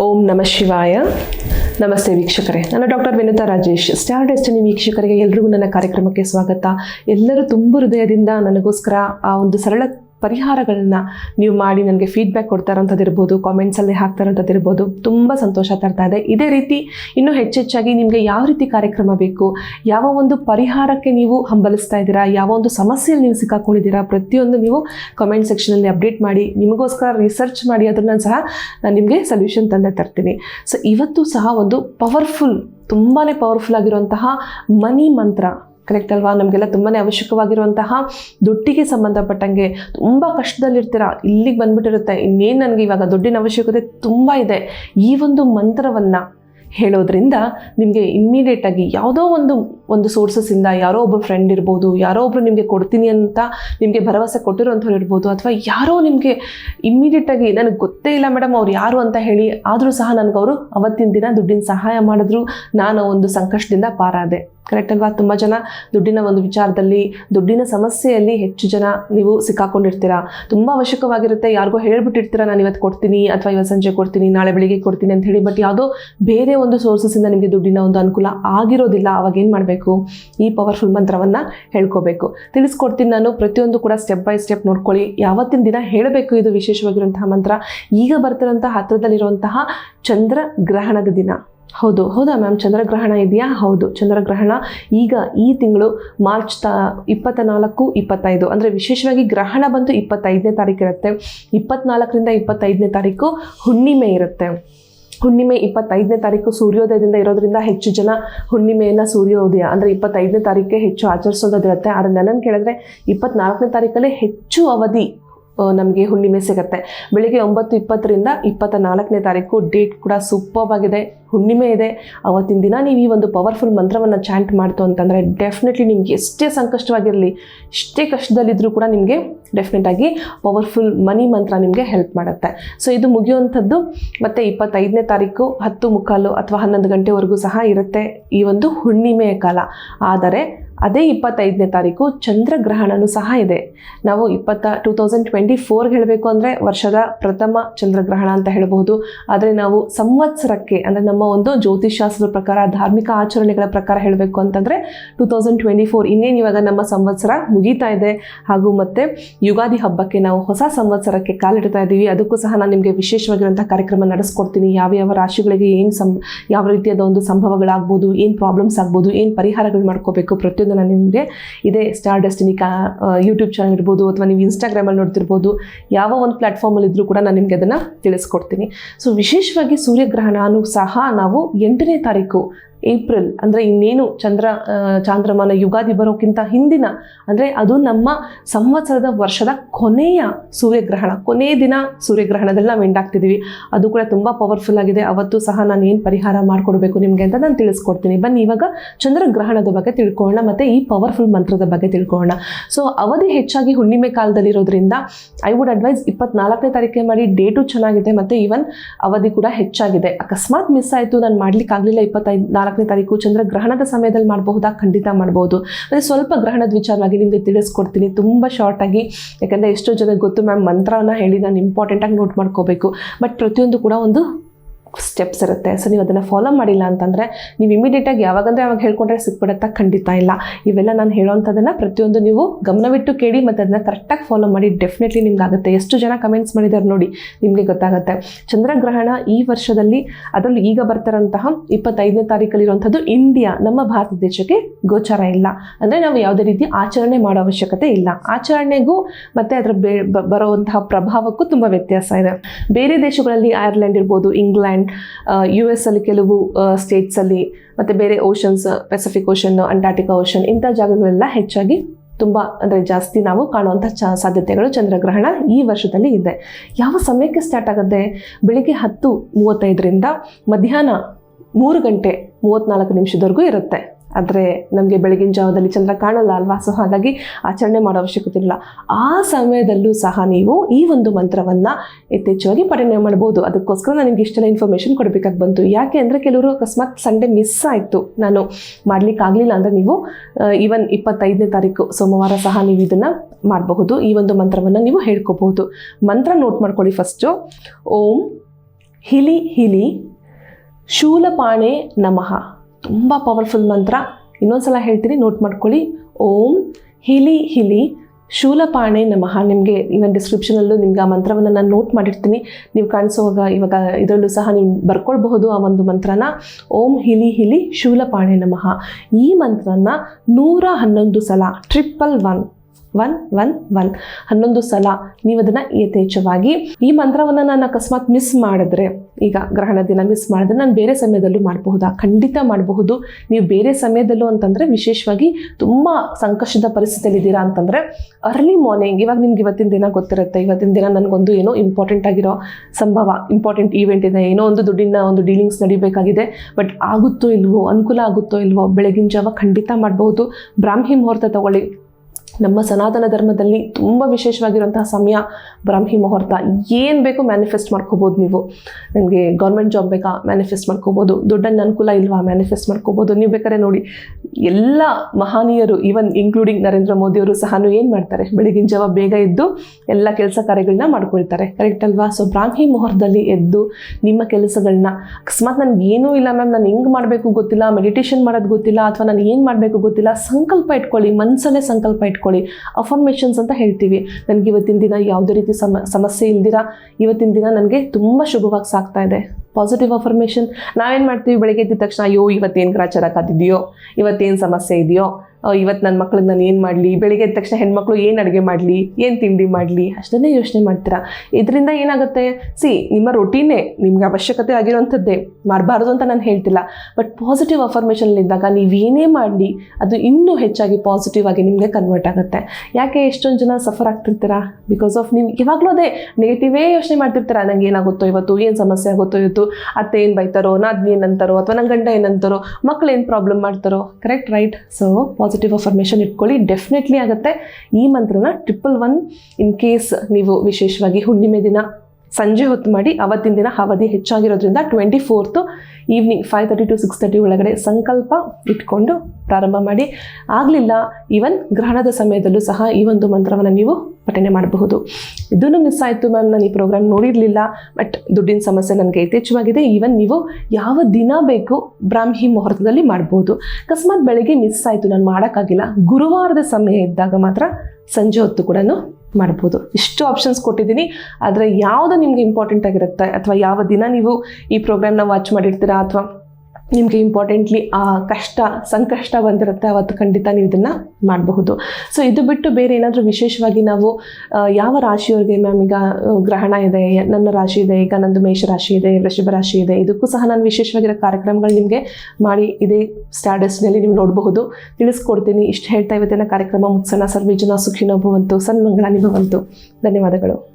ಓಂ ನಮ ಶಿವಾಯ. ನಮಸ್ತೆ ವೀಕ್ಷಕರೇ. ನಾನು doctor Vinuta Rajesh. Star destiny ವೀಕ್ಷಕರಿಗೆ ಎಲ್ರಿಗೂ ನನ್ನ ಕಾರ್ಯಕ್ರಮಕ್ಕೆ ಸ್ವಾಗತ. ಎಲ್ಲರೂ ತುಂಬ ಹೃದಯದಿಂದ ನನಗೋಸ್ಕರ ಆ ಒಂದು ಸರಳ ಪರಿಹಾರಗಳನ್ನ ನೀವು ಮಾಡಿ ನನಗೆ ಫೀಡ್ಬ್ಯಾಕ್ ಕೊಡ್ತಾ ಇರೋಂಥದ್ದಿರ್ಬೋದು ಕಾಮೆಂಟ್ಸಲ್ಲಿ ಹಾಕ್ತಾ ಇರೋಂಥದ್ದಿರ್ಬೋದು ತುಂಬ ಸಂತೋಷ ತರ್ತಾ ಇದೆ. ಇದೇ ರೀತಿ ಇನ್ನೂ ಹೆಚ್ಚೆಚ್ಚಾಗಿ ನಿಮಗೆ ಯಾವ ರೀತಿ ಕಾರ್ಯಕ್ರಮ ಬೇಕು, ಯಾವ ಒಂದು ಪರಿಹಾರಕ್ಕೆ ನೀವು ಹಂಬಲಿಸ್ತಾ ಇದ್ದೀರಾ, ಯಾವ ಒಂದು ಸಮಸ್ಯೆಯಲ್ಲಿ ನೀವು ಸಿಕ್ಕಾಕೊಂಡಿದ್ದೀರಾ, ಪ್ರತಿಯೊಂದು ನೀವು ಕಮೆಂಟ್ ಸೆಕ್ಷನಲ್ಲಿ ಅಪ್ಡೇಟ್ ಮಾಡಿ, ನಿಮಗೋಸ್ಕರ ರಿಸರ್ಚ್ ಮಾಡಿ ಅದನ್ನು ಸಹ ನಾನು ನಿಮಗೆ ಸೊಲ್ಯೂಷನ್ ತಂದೆ ತರ್ತೀನಿ. ಸೊ ಇವತ್ತು ಸಹ ಒಂದು ಪವರ್ಫುಲ್ ತುಂಬಾ ಪವರ್ಫುಲ್ ಆಗಿರುವಂತಹ ಮನಿ ಮಂತ್ರ ಕರೆಕ್ಟ್ ಅಲ್ವಾ? ನಮಗೆಲ್ಲ ತುಂಬಾ ಅವಶ್ಯಕವಾಗಿರುವಂತಹ ದುಡ್ಡಿಗೆ ಸಂಬಂಧಪಟ್ಟಂಗೆ ತುಂಬ ಕಷ್ಟದಲ್ಲಿರ್ತೀರ? ಇಲ್ಲಿಗೆ ಬಂದ್ಬಿಟ್ಟಿರುತ್ತೆ. ಇನ್ನೇನು ನನಗೆ ಇವಾಗ ದುಡ್ಡಿನ ಅವಶ್ಯಕತೆ ತುಂಬ ಇದೆ. ಈ ಒಂದು ಮಂತ್ರವನ್ನು ಹೇಳೋದ್ರಿಂದ ನಿಮಗೆ ಇಮ್ಮಿಡಿಯೇಟಾಗಿ ಯಾವುದೋ ಒಂದು ಒಂದು ಸೋರ್ಸಸ್ಸಿಂದ ಯಾರೋ ಒಬ್ಬ ಫ್ರೆಂಡ್ ಇರ್ಬೋದು, ಯಾರೋ ಒಬ್ಬರು ನಿಮಗೆ ಕೊಡ್ತೀನಿ ಅಂತ ನಿಮಗೆ ಭರವಸೆ ಕೊಟ್ಟಿರೋಂಥವ್ರು ಇರ್ಬೋದು, ಅಥವಾ ಯಾರೋ ನಿಮಗೆ ಇಮ್ಮಿಡಿಯೇಟಾಗಿ ನನಗೆ ಗೊತ್ತೇ ಇಲ್ಲ ಮೇಡಮ್ ಅವ್ರು ಯಾರು ಅಂತ ಹೇಳಿ, ಆದರೂ ಸಹ ನನಗೆ ಅವರು ಅವತ್ತಿನ ದಿನ ದುಡ್ಡಿನ ಸಹಾಯ ಮಾಡಿದ್ರು, ನಾನು ಒಂದು ಸಂಕಷ್ಟದಿಂದ ಪಾರಾದೆ. ಕರೆಕ್ಟ್ ಅಲ್ವಾ? ತುಂಬ ಜನ ದುಡ್ಡಿನ ಒಂದು ವಿಚಾರದಲ್ಲಿ, ದುಡ್ಡಿನ ಸಮಸ್ಯೆಯಲ್ಲಿ ಹೆಚ್ಚು ಜನ ನೀವು ಸಿಕ್ಕಾಕೊಂಡಿರ್ತೀರಾ. ತುಂಬ ಅವಶ್ಯಕವಾಗಿರುತ್ತೆ, ಯಾರಿಗೋ ಹೇಳ್ಬಿಟ್ಟಿರ್ತೀರ ನಾನು ಇವತ್ತು ಕೊಡ್ತೀನಿ, ಅಥವಾ ಇವತ್ತು ಸಂಜೆ ಕೊಡ್ತೀನಿ, ನಾಳೆ ಬೆಳಿಗ್ಗೆ ಕೊಡ್ತೀನಿ ಅಂತ ಹೇಳಿ ಬಟ್ ಯಾವುದೋ ಬೇರೆ ಒಂದು ಸೋರ್ಸಸ್ಸಿಂದ ನಿಮಗೆ ದುಡ್ಡಿನ ಒಂದು ಅನುಕೂಲ ಆಗಿರೋದಿಲ್ಲ, ಅವಾಗ ಏನು ಮಾಡಬೇಕು? ಈ ಪವರ್ಫುಲ್ ಮಂತ್ರವನ್ನು ಹೇಳ್ಕೋಬೇಕು. ತಿಳಿಸ್ಕೊಡ್ತೀನಿ ನಾನು, ಪ್ರತಿಯೊಂದು ಕೂಡ ಸ್ಟೆಪ್ ಬೈ ಸ್ಟೆಪ್ ನೋಡ್ಕೊಳ್ಳಿ. ಯಾವತ್ತಿನ ದಿನ ಹೇಳಬೇಕು ಇದು ವಿಶೇಷವಾಗಿರುವಂತಹ ಮಂತ್ರ? ಈಗ ಬರ್ತಿರೋಂತಹ ಹತ್ತಿರದಲ್ಲಿರುವಂತಹ ಚಂದ್ರ ಗ್ರಹಣದ ದಿನ. ಹೌದು, ಹೌದಾ ಮ್ಯಾಮ್? ಚಂದ್ರಗ್ರಹಣ ಇದೆಯಾ? ಹೌದು ಚಂದ್ರಗ್ರಹಣ ಈಗ ಈ ತಿಂಗಳು ಮಾರ್ಚ್ ತ ಇಪ್ಪತ್ತ ನಾಲ್ಕು ಇಪ್ಪತ್ತೈದು. ಅಂದರೆ ವಿಶೇಷವಾಗಿ ಗ್ರಹಣ ಬಂತು ಇಪ್ಪತ್ತೈದನೇ ತಾರೀಕು ಇರುತ್ತೆ ಇಪ್ಪತ್ನಾಲ್ಕರಿಂದ ಇಪ್ಪತ್ತೈದನೇ ತಾರೀಕು ಹುಣ್ಣಿಮೆ ಇರುತ್ತೆ. ಹುಣ್ಣಿಮೆ ಇಪ್ಪತ್ತೈದನೇ ತಾರೀಕು ಸೂರ್ಯೋದಯದಿಂದ ಇರೋದ್ರಿಂದ ಹೆಚ್ಚು ಜನ ಹುಣ್ಣಿಮೆಯನ್ನು ಸೂರ್ಯೋದಯ, ಅಂದರೆ ಇಪ್ಪತ್ತೈದನೇ ತಾರೀಕಿಗೆ ಹೆಚ್ಚು ಆಚರಿಸೋದಿರುತ್ತೆ ಆದರೆ ನನ್ನನ್ನು ಕೇಳಿದ್ರೆ ಇಪ್ಪತ್ನಾಲ್ಕನೇ ತಾರೀಕಲ್ಲೇ ಹೆಚ್ಚು ಅವಧಿ ನಮಗೆ ಹುಣ್ಣಿಮೆ ಸಿಗುತ್ತೆ. ಬೆಳಿಗ್ಗೆ ಒಂಬತ್ತು ಇಪ್ಪತ್ತರಿಂದ ಇಪ್ಪತ್ತ ನಾಲ್ಕನೇ ತಾರೀಕು ಡೇಟ್ ಕೂಡ ಸೂಪರ್ ಆಗಿದೆ. ಹುಣ್ಣಿಮೆ ಇದೆ. ಅವತ್ತಿನ ದಿನ ನೀವು ಈ ಒಂದು ಪವರ್ಫುಲ್ ಮಂತ್ರವನ್ನು ಚಾಂಟ್ ಮಾಡ್ತು ಅಂತಂದರೆ ಡೆಫಿನೆಟ್ಲಿ ನಿಮಗೆ ಎಷ್ಟೇ ಸಂಕಷ್ಟವಾಗಿರಲಿ, ಎಷ್ಟೇ ಕಷ್ಟದಲ್ಲಿದ್ದರೂ ಕೂಡ ನಿಮಗೆ ಡೆಫಿನೆಟಾಗಿ ಪವರ್ಫುಲ್ ಮನಿ ಮಂತ್ರ ನಿಮಗೆ ಹೆಲ್ಪ್ ಮಾಡುತ್ತೆ. ಸೊ ಇದು ಮುಗಿಯುವಂಥದ್ದು. ಮತ್ತು ಇಪ್ಪತ್ತೈದನೇ ತಾರೀಕು ಹತ್ತು ಮುಕ್ಕಾಲು ಅಥವಾ ಹನ್ನೊಂದು ಗಂಟೆವರೆಗೂ ಸಹ ಇರುತ್ತೆ ಈ ಒಂದು ಹುಣ್ಣಿಮೆಯ ಕಾಲ. ಆದರೆ ಅದೇ ಇಪ್ಪತ್ತೈದನೇ ತಾರೀಕು ಚಂದ್ರಗ್ರಹಣನೂ ಸಹ ಇದೆ. ನಾವು ಇಪ್ಪತ್ತ ಟೂ ತೌಸಂಡ್ ಟ್ವೆಂಟಿ ಫೋರ್ಗೆ ಹೇಳಬೇಕು ಅಂದರೆ ವರ್ಷದ ಪ್ರಥಮ ಚಂದ್ರಗ್ರಹಣ ಅಂತ ಹೇಳಬಹುದು. ಆದರೆ ನಾವು ಸಂವತ್ಸರಕ್ಕೆ ಅಂದರೆ ನಮ್ಮ ಒಂದು ಜ್ಯೋತಿಷಾಸ್ತ್ರದ ಪ್ರಕಾರ, ಧಾರ್ಮಿಕ ಆಚರಣೆಗಳ ಪ್ರಕಾರ ಹೇಳಬೇಕು ಅಂತಂದರೆ ಟೂ ತೌಸಂಡ್ ಟ್ವೆಂಟಿ ಫೋರ್ ಇನ್ನೇನು ಇವಾಗ ನಮ್ಮ ಸಂವತ್ಸರ ಮುಗೀತಾ ಇದೆ. ಹಾಗೂ ಮತ್ತು ಯುಗಾದಿ ಹಬ್ಬಕ್ಕೆ ನಾವು ಹೊಸ ಸಂವತ್ಸರಕ್ಕೆ ಕಾಲಿಡ್ತಾ ಇದ್ದೀವಿ. ಅದಕ್ಕೂ ಸಹ ನಾನು ನಿಮಗೆ ವಿಶೇಷವಾಗಿರುವಂಥ ಕಾರ್ಯಕ್ರಮ ನಡೆಸ್ಕೊಡ್ತೀನಿ. ಯಾವ ಯಾವ ರಾಶಿಗಳಿಗೆ ಏನು ಸಂ, ಯಾವ ರೀತಿಯಾದ ಒಂದು ಸಂಭವಗಳಾಗ್ಬೋದು, ಏನು ಪ್ರಾಬ್ಲಮ್ಸ್ ಆಗ್ಬೋದು, ಏನು ಪರಿಹಾರಗಳು ಮಾಡ್ಕೋಬೇಕು ಪ್ರತಿಯೊಂದು ನಾನು ನಿಮಗೆ. ಇದೇ ಸ್ಟಾರ್ ಡೆಸ್ಟಿನಿ ಕಾ ಯೂಟ್ಯೂಬ್ ಚಾನಲ್ ಇರ್ಬೋದು ಅಥವಾ ನೀವು ಇನ್ಸ್ಟಾಗ್ರಾಮಲ್ಲಿ ನೋಡ್ತಿರ್ಬೋದು, ಯಾವ ಒಂದು ಪ್ಲ್ಯಾಟ್ಫಾರ್ಮಲ್ಲಿ ಇದ್ದರೂ ಕೂಡ ನಾನು ನಿಮಗೆ ಅದನ್ನು ತಿಳಿಸ್ಕೊಡ್ತೀನಿ. ಸೊ ವಿಶೇಷವಾಗಿ ಸೂರ್ಯಗ್ರಹಣನೂ ಸಹ ನಾವು ಎಂಟನೇ ತಾರೀಕು ಏಪ್ರಿಲ್ ಅಂದರೆ ಇನ್ನೇನು ಚಂದ್ರ ಚಾಂದ್ರಮಾನ ಯುಗಾದಿ ಬರೋಕ್ಕಿಂತ ಹಿಂದಿನ, ಅಂದರೆ ಅದು ನಮ್ಮ ಸಂವತ್ಸರದ ವರ್ಷದ ಕೊನೆಯ ಸೂರ್ಯಗ್ರಹಣ. ಕೊನೆಯ ದಿನ ಸೂರ್ಯಗ್ರಹಣದಲ್ಲಿ ನಾವು ಎಂಡ್ ಆಗ್ತಿದ್ದೀವಿ ಅದು ಕೂಡ ತುಂಬ ಪವರ್ಫುಲ್ ಆಗಿದೆ. ಅವತ್ತು ಸಹ ನಾನು ಏನು ಪರಿಹಾರ ಮಾಡಿಕೊಡ್ಬೇಕು ನಿಮಗೆ ಅಂತ ನಾನು ತಿಳಿಸ್ಕೊಡ್ತೀನಿ. ಬನ್ನಿ, ಇವಾಗ ಚಂದ್ರಗ್ರಹಣದ ಬಗ್ಗೆ ತಿಳ್ಕೊಳ್ಳೋಣ, ಮತ್ತು ಈ ಪವರ್ಫುಲ್ ಮಂತ್ರದ ಬಗ್ಗೆ ತಿಳ್ಕೊಳ್ಳೋಣ. ಸೊ ಅವಧಿ ಹೆಚ್ಚಾಗಿ ಹುಣ್ಣಿಮೆ ಕಾಲದಲ್ಲಿರೋದ್ರಿಂದ ಐ ವುಡ್ ಅಡ್ವೈಸ್ ಇಪ್ಪತ್ನಾಲ್ಕನೇ ತಾರೀಕಿಗೆ ಮಾಡಿ ಡೇಟು ಚೆನ್ನಾಗಿದೆ, ಮತ್ತು ಈವನ್ ಅವಧಿ ಕೂಡ ಹೆಚ್ಚಾಗಿದೆ. ಅಕಸ್ಮಾತ್ ಮಿಸ್ ಆಯಿತು, ನಾನು ಮಾಡ್ಲಿಕ್ಕೆ ಆಗಲಿಲ್ಲ ಇಪ್ಪತ್ತೈದು ನಾಲ್ಕನೇ ತಾರೀಕು ಚಂದ್ರಗ್ರಹಣದ ಸಮಯದಲ್ಲಿ ಮಾಡಬಹುದಾ? ಖಂಡಿತ ಮಾಡ್ಬೋದು. ಮತ್ತು ಸ್ವಲ್ಪ ಗ್ರಹಣದ ವಿಚಾರವಾಗಿ ನಿಮಗೆ ತಿಳಿಸ್ಕೊಡ್ತೀನಿ. ತುಂಬ ಶಾರ್ಟಾಗಿ ಯಾಕಂದರೆ ಎಷ್ಟೋ ಜನಕ್ಕೆ ಗೊತ್ತು ಮ್ಯಾಮ್ ಮಂತ್ರನ ಹೇಳಿ ನಾನು ಇಂಪಾರ್ಟೆಂಟಾಗಿ ನೋಟ್ ಮಾಡ್ಕೋಬೇಕು. ಬಟ್ ಪ್ರತಿಯೊಂದು ಕೂಡ ಒಂದು ಸ್ಟೆಪ್ಸ್ ಇರುತ್ತೆ. ಸೊ ನೀವು ಅದನ್ನು ಫಾಲೋ ಮಾಡಿಲ್ಲ ಅಂತಂದರೆ ನೀವು ಇಮಿಡಿಯೇಟಾಗಿ ಯಾವಾಗಂದರೆ ಯಾವಾಗ ಹೇಳ್ಕೊಂಡ್ರೆ ಸಿಕ್ಬಿಡುತ್ತಾ? ಖಂಡಿತ ಇಲ್ಲ. ಇವೆಲ್ಲ ನಾನು ಹೇಳೋವಂಥದ್ದನ್ನು ಪ್ರತಿಯೊಂದು ನೀವು ಗಮನವಿಟ್ಟು ಕೇಳಿ ಮತ್ತು ಅದನ್ನು ಕರೆಕ್ಟಾಗಿ ಫಾಲೋ ಮಾಡಿ ಡೆಫಿನೆಟ್ಲಿ ನಿಮ್ಗೆ ಆಗುತ್ತೆ. ಎಷ್ಟು ಜನ ಕಮೆಂಟ್ಸ್ ಮಾಡಿದ್ದಾರೆ ನೋಡಿ ನಿಮಗೆ ಗೊತ್ತಾಗುತ್ತೆ. ಚಂದ್ರಗ್ರಹಣ ಈ ವರ್ಷದಲ್ಲಿ ಅದರಲ್ಲಿ ಈಗ ಬರ್ತಾರಂತಹ ಇಪ್ಪತ್ತೈದನೇ ತಾರೀಕಲ್ಲಿರುವಂಥದ್ದು ಇಂಡಿಯಾ ನಮ್ಮ ಭಾರತ ದೇಶಕ್ಕೆ ಗೋಚರ ಇಲ್ಲ. ಅಂದರೆ ನಾವು ಯಾವುದೇ ರೀತಿ ಆಚರಣೆ ಮಾಡೋ ಅವಶ್ಯಕತೆ ಇಲ್ಲ. ಆಚರಣೆಗೂ ಮತ್ತು ಅದರ ಬರುವಂತಹ ಪ್ರಭಾವಕ್ಕೂ ತುಂಬ ವ್ಯತ್ಯಾಸ ಇದೆ. ಬೇರೆ ದೇಶಗಳಲ್ಲಿ ಐರ್ಲೆಂಡ್ ಇರ್ಬೋದು ಇಂಗ್ಲೆಂಡ್ ಯು ಎಸ್ ಅಲ್ಲಿ ಕೆಲವು ಸ್ಟೇಟ್ಸಲ್ಲಿ ಮತ್ತು ಬೇರೆ oceans Pacific ocean Antarctica ocean ಇಂಥ ಜಾಗಗಳೆಲ್ಲ ಹೆಚ್ಚಾಗಿ ತುಂಬ ಅಂದರೆ ಜಾಸ್ತಿ ನಾವು ಕಾಣುವಂಥ ಚ, ಸಾಧ್ಯತೆಗಳು ಚಂದ್ರಗ್ರಹಣ ಈ ವರ್ಷದಲ್ಲಿ ಇದೆ. ಯಾವ ಸಮಯಕ್ಕೆ ಸ್ಟಾರ್ಟ್ ಆಗುತ್ತೆ? ಬೆಳಿಗ್ಗೆ ಹತ್ತು ಮೂವತ್ತೈದರಿಂದ ಮಧ್ಯಾಹ್ನ ಮೂರು ಗಂಟೆ ಮೂವತ್ತ್ನಾಲ್ಕು ನಿಮಿಷದವರೆಗೂ ಇರುತ್ತೆ. ಆದರೆ ನಮಗೆ ಬೆಳಗಿನ ಜಾವದಲ್ಲಿ ಚಂದ್ರ ಕಾಣಲ್ಲ ಅಲ್ವಾ? ಸೊ ಹಾಗಾಗಿ ಆಚರಣೆ ಮಾಡೋ ಅವಶ್ಯಕತೆ ಇಲ್ಲ ಆ ಸಮಯದಲ್ಲೂ ಸಹ ನೀವು ಈ ಒಂದು ಮಂತ್ರವನ್ನು ಯಥೇಚ್ಛವಾಗಿ ಪಠನೆ ಮಾಡ್ಬೋದು. ಅದಕ್ಕೋಸ್ಕರ ನಾನು ನಿಮ್ಗೆ ಇಷ್ಟೆಲ್ಲ ಇನ್ಫಾರ್ಮೇಷನ್ ಕೊಡಬೇಕಾಗಿ ಬಂತು. ಯಾಕೆ ಅಂದರೆ ಕೆಲವರು ಅಕಸ್ಮಾತ್ ಸಂಡೇ ಮಿಸ್ ಆಯಿತು. ನಾನು ಮಾಡ್ಲಿಕ್ಕೆ ಆಗಲಿಲ್ಲ ಅಂದರೆ ನೀವು ಈವನ್ ಇಪ್ಪತ್ತೈದನೇ ತಾರೀಕು ಸೋಮವಾರ ಸಹ ನೀವು ಇದನ್ನು ಮಾಡಬಹುದು. ಈ ಒಂದು ಮಂತ್ರವನ್ನು ನೀವು ಹೇಳ್ಕೋಬಹುದು. ಮಂತ್ರ ನೋಟ್ ಮಾಡ್ಕೊಳ್ಳಿ ಫಸ್ಟು ಓಂ ಹಿಲಿ ಹಿಲಿ ಶೂಲಪಾಣೆ ನಮಃ. ತುಂಬ ಪವರ್ಫುಲ್ ಮಂತ್ರ. ಇನ್ನೊಂದು ಸಲ ಹೇಳ್ತೀನಿ ನೋಟ್ ಮಾಡ್ಕೊಳ್ಳಿ. ಓಂ ಹಿಲಿ ಹಿಲಿ ಶೂಲಪಾಣೆ ನಮಃ. ನಿಮಗೆ ಇವನ್ ಡಿಸ್ಕ್ರಿಪ್ಷನಲ್ಲೂ ನಿಮ್ಗೆ ಆ ಮಂತ್ರವನ್ನು ನಾನು ನೋಟ್ ಮಾಡಿರ್ತೀನಿ. ನೀವು ಕಾಣಿಸುವಾಗ ಇವಾಗ ಇದರಲ್ಲೂ ಸಹ ನೀವು ಬರ್ಕೊಳ್ಬಹುದು ಆ ಒಂದು ಮಂತ್ರನ. ಓಂ ಹಿಲಿ ಹಿಲಿ ಶೂಲಪಾಣೆ ನಮಃ. ಈ ಮಂತ್ರನ ನೂರ ಹನ್ನೊಂದು ಸಲ triple one one one one. ಹನ್ನೊಂದು ಸಲ ನೀವು ಅದನ್ನು ಯಥೇಚ್ಛವಾಗಿ ಈ ಮಂತ್ರವನ್ನು ನಾನು ಅಕಸ್ಮಾತ್ ಮಿಸ್ ಮಾಡಿದ್ರೆ, ಈಗ ಗ್ರಹಣ ದಿನ ಮಿಸ್ ಮಾಡಿದ್ರೆ ನಾನು ಬೇರೆ ಸಮಯದಲ್ಲೂ ಮಾಡಬಹುದಾ? ಖಂಡಿತ ಮಾಡಬಹುದು. ನೀವು ಬೇರೆ ಸಮಯದಲ್ಲೂ ಅಂತಂದರೆ ವಿಶೇಷವಾಗಿ ತುಂಬ ಸಂಕಷ್ಟದ ಪರಿಸ್ಥಿತಿಯಲ್ಲಿದ್ದೀರಾ ಅಂತಂದರೆ ಅರ್ಲಿ ಮಾರ್ನಿಂಗ್ ಇವಾಗ ನಿಮ್ಗೆ ಇವತ್ತಿನ ದಿನ ಗೊತ್ತಿರುತ್ತೆ. ಇವತ್ತಿನ ದಿನ ನನಗೊಂದು ಏನೋ ಇಂಪಾರ್ಟೆಂಟ್ ಆಗಿರೋ ಸಂಭವ ಇಂಪಾರ್ಟೆಂಟ್ ಈವೆಂಟ್ ಇದೆ, ಏನೋ ಒಂದು ದುಡ್ಡಿನ ಒಂದು ಡೀಲಿಂಗ್ಸ್ ನಡಿಬೇಕಾಗಿದೆ. ಬಟ್ ಆಗುತ್ತೋ ಇಲ್ವೋ, ಅನುಕೂಲ ಆಗುತ್ತೋ ಇಲ್ವೋ, ಬೆಳಗಿನ ಜಾವ ಖಂಡಿತ ಮಾಡಬಹುದು. ಬ್ರಾಹ್ಮಿ ಮುಹೂರ್ತ ತಗೊಳ್ಳಿ. ನಮ್ಮ ಸನಾತನ ಧರ್ಮದಲ್ಲಿ ತುಂಬ ವಿಶೇಷವಾಗಿರುವಂತಹ ಸಮಯ ಬ್ರಾಹ್ಮಿ ಮುಹೂರ್ತ. ಏನು ಬೇಕು ಮ್ಯಾನಿಫೆಸ್ಟ್ ಮಾಡ್ಕೋಬೋದು ನೀವು. ನನಗೆ ಗೌರ್ಮೆಂಟ್ ಜಾಬ್ ಬೇಕಾ ಮ್ಯಾನಿಫೆಸ್ಟ್ ಮಾಡ್ಕೋಬೋದು. ದುಡ್ಡನ್ನು ಅನುಕೂಲ ಇಲ್ವಾ ಮ್ಯಾನಿಫೆಸ್ಟ್ ಮಾಡ್ಕೋಬೋದು. ನೀವು ಬೇಕಾದ್ರೆ ನೋಡಿ, ಎಲ್ಲ ಮಹಾನೀಯರು ಈವನ್ ಇನ್ಕ್ಲೂಡಿಂಗ್ ನರೇಂದ್ರ ಮೋದಿಯವರು ಸಹ ಏನು ಮಾಡ್ತಾರೆ? ಬೆಳಗಿನ ಜಾವ ಬೇಗ ಎದ್ದು ಎಲ್ಲ ಕೆಲಸ ಕಾರ್ಯಗಳನ್ನ ಮಾಡ್ಕೊಳ್ತಾರೆ. ಕರೆಕ್ಟ್ ಅಲ್ವಾ? ಸೊ ಬ್ರಾಹ್ಮಿ ಮುಹೂರ್ತದಲ್ಲಿ ಎದ್ದು ನಿಮ್ಮ ಕೆಲಸಗಳನ್ನ ಅಕಸ್ಮಾತ್ ನನಗೆ ಏನೂ ಇಲ್ಲ ಮ್ಯಾಮ್ ನಾನು ಹೆಂಗೆ ಮಾಡಬೇಕು ಗೊತ್ತಿಲ್ಲ ಮೆಡಿಟೇಷನ್ ಮಾಡೋದು ಗೊತ್ತಿಲ್ಲ, ಅಥವಾ ನಾನು ಏನು ಮಾಡಬೇಕು ಗೊತ್ತಿಲ್ಲ, ಸಂಕಲ್ಪ ಇಟ್ಕೊಳ್ಳಿ ಮನಸ್ಸಲ್ಲೇ ಸಂಕಲ್ಪ ಇಟ್ಕೊಳ್ಳಿ. ಅಫರ್ಮೇಷನ್ಸ್ ಅಂತ ಹೇಳ್ತೀವಿ. ನನಗೆ ಇವತ್ತಿನ ದಿನ ಯಾವುದೇ ರೀತಿ ಸಮ, ಸಮಸ್ಯೆ ಇಲ್ದಿರ, ಇವತ್ತಿನ ದಿನ ನನಗೆ ತುಂಬ ಶುಭವಾಗಿ ಸಾಗ್ತಾ ಇದೆ. ಪಾಸಿಟಿವ್ ಅಫರ್ಮೇಷನ್ ನಾವೇನು ಮಾಡ್ತೀವಿ? ಬೆಳಗ್ಗೆ ಎದ್ದ ತಕ್ಷಣ, ಅಯ್ಯೋ, ಇವತ್ತೇನು ಗ್ರಾಚಾರ ಕಾದಿದೆಯೋ? ಇವತ್ತೇನು ಸಮಸ್ಯೆ ಇದೆಯೋ? ಇವತ್ತು ನನ್ನ ಮಕ್ಳಿಗೆ ನಾನು ಏನು ಮಾಡಲಿ? ಬೆಳಿಗ್ಗೆ ಎದ್ದ ತಕ್ಷಣ ಹೆಣ್ಮಕ್ಳು ಏನು ಅಡುಗೆ ಮಾಡಲಿ? ಏನು ತಿಂಡಿ ಮಾಡಲಿ? ಅಷ್ಟನ್ನೇ ಯೋಚನೆ ಮಾಡ್ತೀರಾ? ಇದರಿಂದ ಏನಾಗುತ್ತೆ? ಸಿ, ನಿಮ್ಮ ರೊಟೀನೇ ನಿಮ್ಗೆ ಅವಶ್ಯಕತೆ ಆಗಿರುವಂಥದ್ದೇ ಮಾಡಬಾರ್ದು ಅಂತ ನಾನು ಹೇಳ್ತಿಲ್ಲ. ಬಟ್ ಪಾಸಿಟಿವ್ ಅಫರ್ಮೇಷನ್ಲಿದ್ದಾಗ ನೀವೇನೇ ಮಾಡಲಿ, ಅದು ಇನ್ನೂ ಹೆಚ್ಚಾಗಿ ಪಾಸಿಟಿವ್ ಆಗಿ ನಿಮಗೆ ಕನ್ವರ್ಟ್ ಆಗುತ್ತೆ. ಯಾಕೆ ಎಷ್ಟೊಂದು ಜನ ಸಫರ್ ಆಗ್ತಿರ್ತೀರಾ? ಬಿಕಾಸ್ ಆಫ್ ನೀವು ಯಾವಾಗಲೂ ಅದೇ ನೆಗೆಟಿವೇ ಯೋಚನೆ ಮಾಡ್ತಿರ್ತೀರಾ? ನಂಗೆ ಏನಾಗುತ್ತೋ ಇವತ್ತು? ಏನು ಸಮಸ್ಯೆ ಆಗುತ್ತೋ ಇವತ್ತು? ಅತ್ತೆ ಏನು ಬೈತಾರೋ? ನಾದ್ನಿ ಏನಂತಾರೋ? ಅಥವಾ ನನ್ನ ಗಂಡ ಏನಂತಾರೋ? ಮಕ್ಳು ಏನು ಪ್ರಾಬ್ಲಮ್ ಮಾಡ್ತಾರೋ? Correct right so positive affirmation ಇಟ್ಕೊಳ್ಳಿ. ಡೆಫಿನೆಟ್ಲಿ ಆಗುತ್ತೆ. ಈ ಮಂತ್ರನ ಟ್ರಿಪಲ್ ಒನ್ ಇನ್ ಕೇಸ್ ನೀವು ವಿಶೇಷವಾಗಿ ಹುಣ್ಣಿಮೆ ದಿನ ಸಂಜೆ ಹೊತ್ತು ಮಾಡಿ ಅವತ್ತಿನ ದಿನ ಅವಧಿ ಹೆಚ್ಚಾಗಿರೋದ್ರಿಂದ twenty fourth evening five thirty to six thirty ಒಳಗಡೆ ಸಂಕಲ್ಪ ಇಟ್ಕೊಂಡು ಪ್ರಾರಂಭ ಮಾಡಿ. ಆಗಲಿಲ್ಲ ಈವನ್ ಗ್ರಹಣದ ಸಮಯದಲ್ಲೂ ಸಹ ಈ ಒಂದು ಮಂತ್ರವನ್ನು ನೀವು ಪಠನೆ ಮಾಡಬಹುದು. ಇದನ್ನು ಮಿಸ್ ಆಯಿತು ಮ್ಯಾಮ್ ನಾನು ಈ ಪ್ರೋಗ್ರಾಮ್ ನೋಡಿರಲಿಲ್ಲ ಬಟ್ ದುಡ್ಡಿನ ಸಮಸ್ಯೆ ನನಗೆ ಯಥೇಚ್ಛವಾಗಿದೆ. ಈವನ್ ನೀವು ಯಾವ ದಿನ ಬೇಕು ಬ್ರಾಹ್ಮಿ ಮುಹೂರ್ತದಲ್ಲಿ ಮಾಡ್ಬೋದು. ಅಕಸ್ಮಾತ್ ಬೆಳಗ್ಗೆ ಮಿಸ್ ಆಯಿತು, ನಾನು ಮಾಡೋಕ್ಕಾಗಿಲ್ಲ. ಗುರುವಾರದ ಸಮಯ ಇದ್ದಾಗ ಮಾತ್ರ ಸಂಜೆ ಹೊತ್ತು ಕೂಡ ಮಾಡ್ಬೋದು. ಇಷ್ಟು ಆಪ್ಷನ್ಸ್ ಕೊಟ್ಟಿದ್ದೀನಿ. ಆದರೆ ಯಾವುದು ನಿಮಗೆ ಇಂಪಾರ್ಟೆಂಟ್ ಆಗಿರುತ್ತೆ? ಅಥವಾ ಯಾವ ದಿನ ನೀವು ಈ ಪ್ರೋಗ್ರಾಮ್ನ ವಾಚ್ ಮಾಡಿರ್ತೀರಾ? ಅಥವಾ ನಿಮಗೆ ಇಂಪಾರ್ಟೆಂಟ್ಲಿ ಆ ಕಷ್ಟ, ಸಂಕಷ್ಟ ಬಂದಿರುತ್ತೆ, ಅವತ್ತು ಖಂಡಿತ ನೀವು ಇದನ್ನು ಮಾಡಬಹುದು. ಸೊ ಇದು ಬಿಟ್ಟು ಬೇರೆ ಏನಾದರೂ ವಿಶೇಷವಾಗಿ ನಾವು ಯಾವ ರಾಶಿಯವ್ರಿಗೆ ಮ್ಯಾಮ್ ಈಗ ಗ್ರಹಣ ಇದೆ, ನನ್ನ ರಾಶಿ ಇದೆ, ಈಗ ನಂದು ಮೇಷರಾಶಿ ಇದೆ, ವೃಷಭ ರಾಶಿ ಇದೆ, ಇದಕ್ಕೂ ಸಹ ನಾನು ವಿಶೇಷವಾಗಿರೋ ಕಾರ್ಯಕ್ರಮಗಳು ನಿಮಗೆ ಮಾಡಿ ಇದೇ ಸ್ಟ್ಯಾಟಸ್ನಲ್ಲಿ ನೀವು ನೋಡಬಹುದು. ತಿಳಿಸ್ಕೊಡ್ತೀನಿ, ಇಷ್ಟು ಹೇಳ್ತಾ ಇವತ್ತಿನ ಕಾರ್ಯಕ್ರಮ ಮುಗಿಸೋಣ. ಸರ್ವೇ ಜನ ಸುಖಿನೋ ಸನ್ಮಂಗಳ ನಿಭವಂತು ಧನ್ಯವಾದಗಳು.